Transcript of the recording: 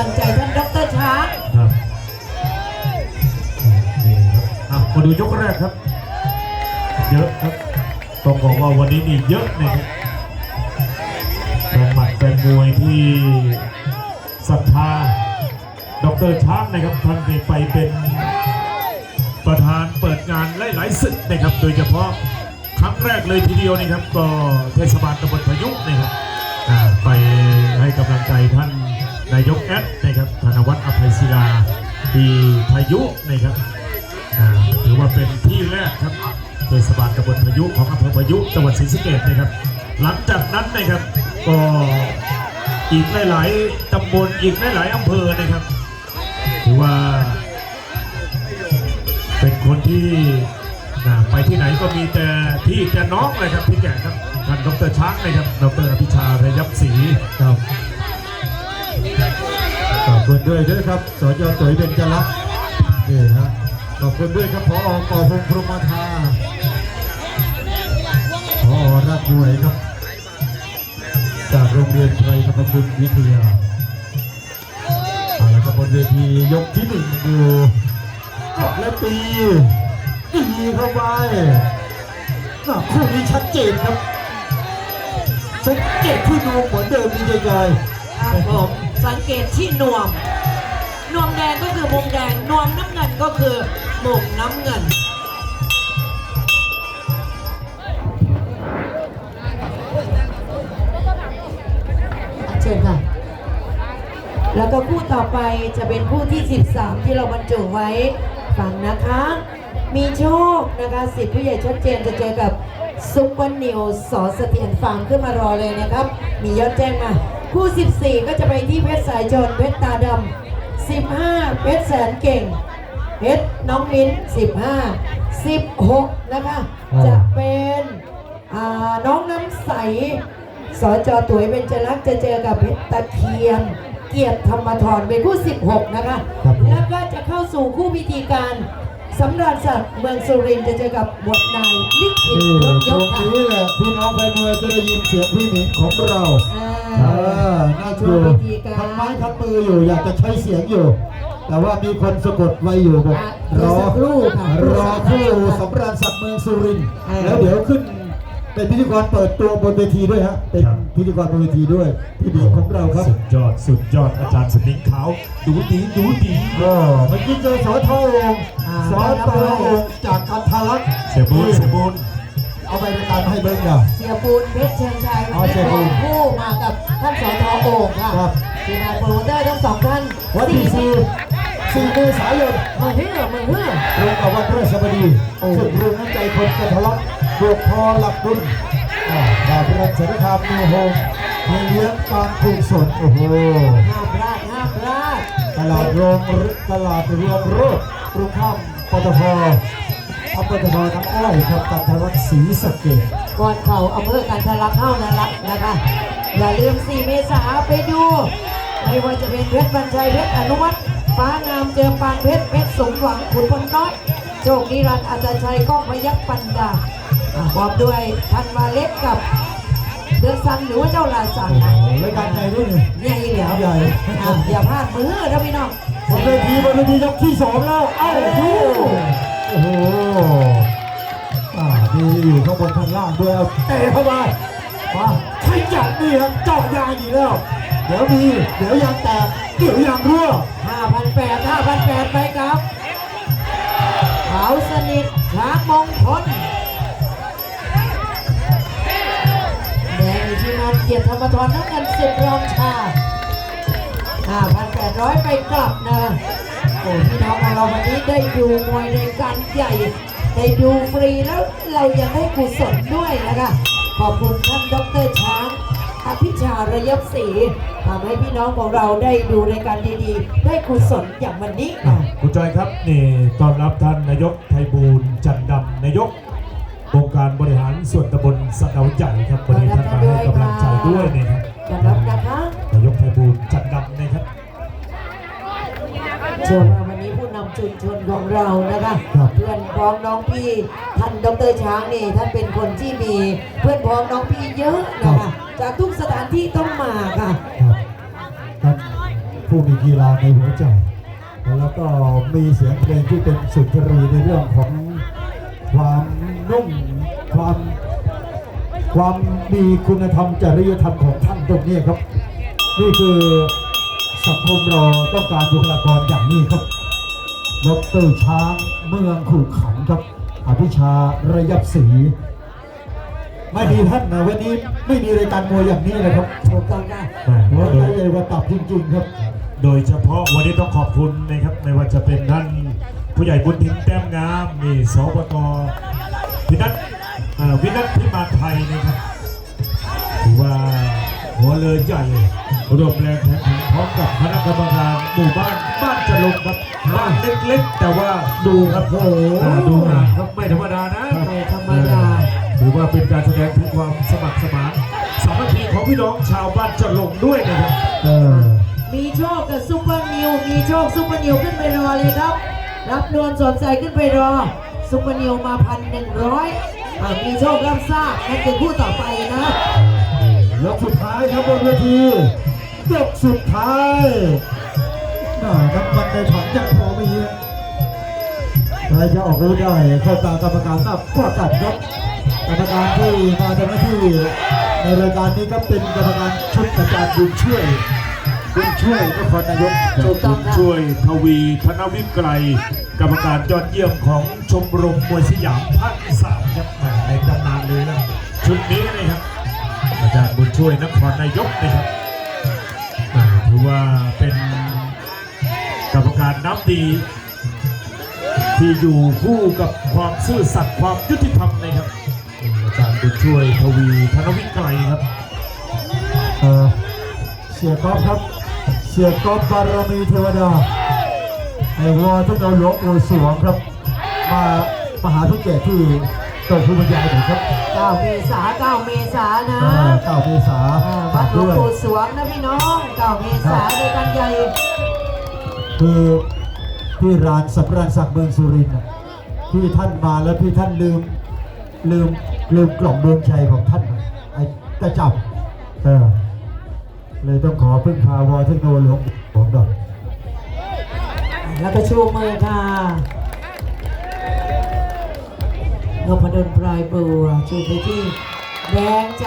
ลังใจท่านดรช้างครับนี่ครับอะมาดูยกแรกครับ เยอะครับต้องบอกว่าวันนี้นี่เยอะนะครับแฟนหมัดแฟนมวยที่ศรัทธาดรช้างนะครับท่านไปเป็นประธานเปิดงานหลายๆศึกนะครับ โดยเฉพาะครั้งแรกเลยทีเดียวนะครับ ก็เทศบาลตำบลพายุนะครับไปให้กำลังใจท่าน นายกแอดนะครับธนวัฒน์อภัยศิลาที่พายุนะครับถือว่าเป็นที่แรกครับเทศบาลตำบลพายุของอำเภอพายุจังหวัดศรีสะเกษนะครับ หลังจากนั้นนะครับก็อีกหลายๆตำบลอีกหลายๆอำเภอนะครับถือว่า เป็นคนที่ไปที่ไหนก็มีแต่พี่แต่น้องเลยครับพี่แก่ครับท่านดรช้างนะครับดรอภิชาระยับศรี ด้วยด้วยครับสจตุ๋ยเบญจรักษ์นี่ฮะขอบคุณด้วยครับพออกอพงพรมทาพอรักมวยครับ จากโรงเรียนไตรธรรมคุณวิทยาเอาละครับบนเวทียกที่หนึ่งดูและตีตีเข้าไปคู่นี้ชัดเจนครับสังเกตที่ดูเหมือนเดิมดีใจครับสังเกตที่นวม นวมแดงก็คือมุมแดง นวมน้ำเงินก็คือมุมน้ำเงิน เชิญค่ะ แล้วก็คู่ต่อไปจะเป็นคู่ที่ 13 ที่เราบรรจุไว้ฟังนะคะ มีโชคนะคะสิทธิผู้ใหญ่ชัดเจนจะเจอกับซุปเปอร์นิวสอเสถียรฟาร์มขึ้นมารอเลยนะครับ มียอดแจ้งมา คู่ 14 ก็จะไปที่เพชรสายชนเพชรตาดำ 15เพชรแสนเก่งเพชรน้องมิ้น 15 16 นะคะ จะเป็นอ่าน้องน้ำใสสจตุ๋ยเป็นจรักษ์จะเจอกับเพชรตะเคียนเกียรติธรรมทรเป็นคู่ 16 นะคะครับผมแล้วก็จะเข้าสู่คู่พิธีการสำราญสัตว์เมืองสุรินทร์จะเจอกับบทนายลิขิตนี่รถตยรกงค่ะนี้ แหละพี่น้องแฟนมวยจะได้ยินเสียงพี่หนิงของเราอ่าเออน่าช่ดูวงพิธีการทำไม้ทำมืออยู่อยากจะใช้เสียงอยู่ แต่ว่ามีคนสะกดไว้อยู่บอกอะรอสักครู่ค่ะรอคู่สำราญสัตว์เมืองสุรินทร์อ่าแล้วเดี๋ยวขึ้นเป็นพิธีกรเปิดตัวบนเวทีด้วยฮะ เป็นครับพิธีกรบนเวทีด้วยพี่หนิงของเราครับ สุดยอด สุดยอดอาจารย์สมิงขาว ดูดีดูดีก็เมื่อกี้เจอสอทอองค์สอตอองค์จากกันทารักษ์เสียบูนเสียบูนเอาไป ตามให้เบิ้งอย่าเสียปูนเพชรเชียงชัยอ๋อเสียปูนคู่มากับท่านสทโอ่งค่ะครับ ทีมงานโปรโมเตอร์ทั้งสองท่านวันที่สี่สี่เมษายนมาเฮ้อมาเฮ้อตรงกับวันพฤหัสบดีซึ่งรวมน้ำใจคนกันทะลักบวกพอหลักบุญอ่าดาวพระสารคามนิวโฮมมีเลี้ยงปางถูกสดโอ้โห ห้ามพลาดห้ามพลาดตลาดโรงตลาดรวมโรดตรงข้ามปตท อปตทน้ำอ้อยครับกันทะลักศรีสะเกษก่อนเขาอำเภอการทะลักเข้านั่นละนะคะอย่าลืม 4 เมษาไปดูไม่ว่าจะเป็นเพชรบรรชัยเพชรอนุวัฒน์ฟ้างามเจอปานเพชรเพชรสมหวังขุนพลน้อยโชคนิรันดร์อาจารย์ชัยก้องพยักปันดาอะพร้อมด้วยพันวาเล็กกับเดือซันหรือว่าเจ้าลาสันโอ้นะโหรายการใหญ่ด้วยนี่ใหญ่เหลียวใหญ่อะอย่าพลาดมือนะพี่น้องบนเวทีบนเวทียกที่สองแล้วเอ้าโอ้โห โอ้โหอ่าดีอยู่ข้างบนข้างล่างด้วยเอาเตะเข้าไปมาขยันนี่ครับเจาะยางอีกแล้ว เดี๋ยวมีเดี๋ยวยางแตกเดี๋ยวยางรั่ว5,800 5,800ไปครับขาวสนิทช้างมงคลแดงที่นันเกียรติธรรมทรน้ำเงินสิบรองชา 5,800 ไปกลับนะโอ้พี่น้องของเราวันนี้ได้ดูมวยในการใหญ่ ได้ดูฟรีแล้วเรายังได้กุศลด้วยนะคะขอบคุณท่านดรช้างอภิชาระยับศรีทำให้พี่น้องของเราได้ดูรายการดีๆ ได้กุศลอย่างวันนี้อะค่ะ คุณจอยครับนี่ต้อนรับท่านนายกไพบูลย์จันดำนายกองค์การบริหารส่วนตำบลสะเดาใหญ่ครับวันนี้ท่านมาให้กำลังใจด้วยนะครับต้อนรับนะคะ นายกไพบูลย์จันดำนะครับ เชื่อว่าวันนี้ผู้นำ ชุมชนของเรานะคะครับ เพื่อนพ้องน้องพี่ท่านดรช้างนี่ท่านเป็นคนที่มีเพื่อนพ้องน้องพี่เยอะนะคะจากทุกสถานที่ต้องมาค่ะ ครับท่านผู้มีกีฬาในหัวใจ แล้วก็มีเสียงเพลงที่เป็นสุนทรีในเรื่องของความนุ่มความความมีคุณธรรมจริยธรรมของท่านตรงนี้ครับ นี่คือสังคมเราต้องการบุคลากรอย่างนี้ครับ ดรช้างเมืองขู่ขันครับอภิชาระยับศรีไม่มีท่านนะวันนี้ไม่มีรายการมวยอย่างนี้เลยครับถูกต้องค่ะหัวใจใหญ่กว่าตับจริงๆครับ โดยเฉพาะวันนี้ต้องขอบคุณนะครับไม่ว่าจะเป็นท่านผู้ใหญ่บุญทิ้งแต้มงามนี่สปตพินัทอ่าวินัทพิมานไทยนะครับถือว่าหัวเรือใหญ่ รวมแรงแข่งขันพร้อมกับคณะกรรมการหมู่บ้านบ้านจะลงครับบ้านเล็กๆ แต่ว่าดูครับโอ้โหดูงานครับไม่ธรรมดานะไม่ธรรมดาถือว่าเป็นการแสดงถึงความสมัครสมานสามัคคีของพี่น้องชาวบ้านจะลงด้วยนะครับเออมีโชคกับซุปเปอร์นิวมีโชคซุปเปอร์นิวขึ้นไปรอเลยครับ รับนวลสนใจขึ้นไปรอซุปเปอร์นิวมาพันหนึ่งร้อยมีโชครับทราบนั่นคือคู่ต่อไปนะยกสุดท้ายครับบนเวที ยกสุดท้ายน่าน้ำมันในถังยังพอมีอะใครจะออกรู้ได้เข้าตากรรมการนับก็กัดครับกรรมการที่มาทำหน้าที่ในรายการนี้ก็เป็นกรรมการชุดอาจารย์บุญช่วยบุญช่วยนครนายกถูกต้องครับช่วย ทวีธนวิกรกรรมการยอดเยี่ยมของชมรมมวยสยามภาคอีสามครับแหม่ในตำนานเลยนะชุดนี้นะครับอาจารย์บุญช่วยนครนายกนะครับแหม่ถือ ว่าเป็นกรรมการน้ำดี ที่อยู่คู่กับความซื่อสัตย์ความยุติธรรมนะครับอาจารย์บุญช่วยทวีธนวิกรครับเสียกอฟครับ เสียกอฟบารมีเทวดาไอ้วอทุกเราหลวงปู่สวงครับ มามาหาทุกแก่ที่ โตผู้บรรยายหน่อยครับ9เมษา9เมษานะอ่าเก้าเมษาอ่าฝาวักดหลวงด้วยปู่สวงนะพี่น้อง9เมษาด้วยกันใหญ่คือที่ร้านสับรานศักดิ์เมืองสุรินทร์น่ะที่ท่านมาแล้วที่ท่านลืมลืมลืมกล่องดวงใจของท่านน่ะไอ้กระจับเออเลยต้องขอพึ่งพาวอเทคโนโลยีของดอกแล้วก็ชูมือค่ะน พดลปลายบัวชูไปที่แดง